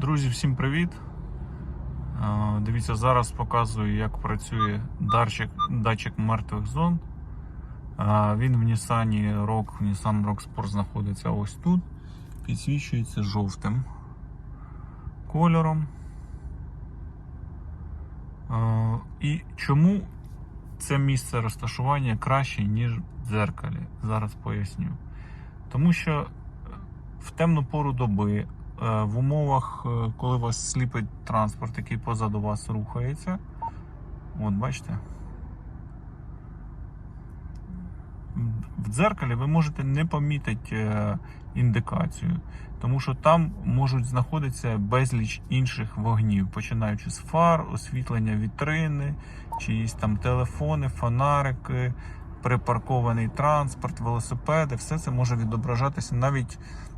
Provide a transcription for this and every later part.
Друзі, всім привіт! Е, Дивіться, зараз показую, як працює датчик, датчик мертвих зон. Е, Він в Nissan Rock, в Nissan Rock Sport знаходиться ось тут. Підсвічується жовтим кольором. Е, І чому це місце розташування краще, ніж в дзеркалі? Зараз поясню. Тому що в темну пору доби, в умовах, е, коли вас сліпить транспорт, який позаду вас рухається. От, бачите? В дзеркалі ви можете не помітити е, індикацію, тому що там можуть знаходитися безліч інших вогнів, починаючи з фар, освітлення вітрини, чиїсь там телефони, фонарики, припаркований транспорт, велосипеди, все це може відображатися навіть е,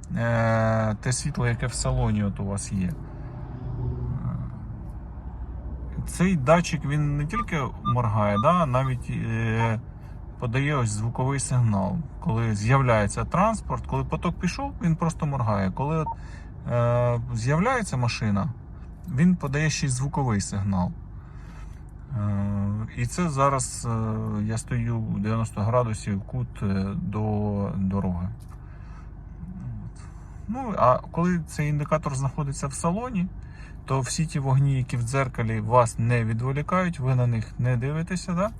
те світло, яке в салоні от у вас є. Цей датчик він не тільки моргає, да, навіть е, подає ось звуковий сигнал. Коли з'являється транспорт, коли поток пішов, він просто моргає. Коли е, з'являється машина, він подає ще й звуковий сигнал. Е, і це зараз е, я стою 90 градусів кут е, до дороги. Ну, а коли цей індикатор знаходиться в салоні, то всі ті вогні, які в дзеркалі вас не відволікають, ви на них не дивитеся, да?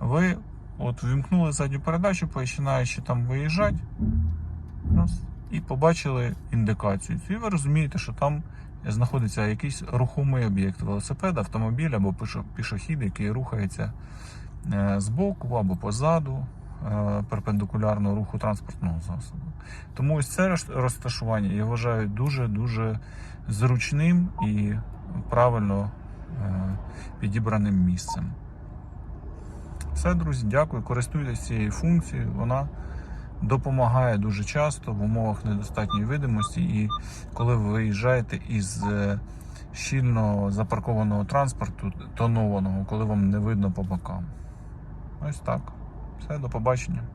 ви от вімкнули задню передачу, починаючи там виїжджати, раз, і побачили індикацію. І ви розумієте, що там знаходиться якийсь рухомий об'єкт велосипед, автомобіль або пішохід, який рухається е, збоку або позаду, перпендикулярно руху транспортного засобу. Тому ось це розташування я вважаю дуже-дуже зручним і правильно е, підібраним місцем. Все, друзі, дякую. Користуйтесь цією функцією. Вона допомагає дуже часто в умовах недостатньої видимості. І коли ви виїжджаєте із е, щільно запаркованого транспорту, тонованого, коли вам не видно по бокам. Ось так. Все, до побачення.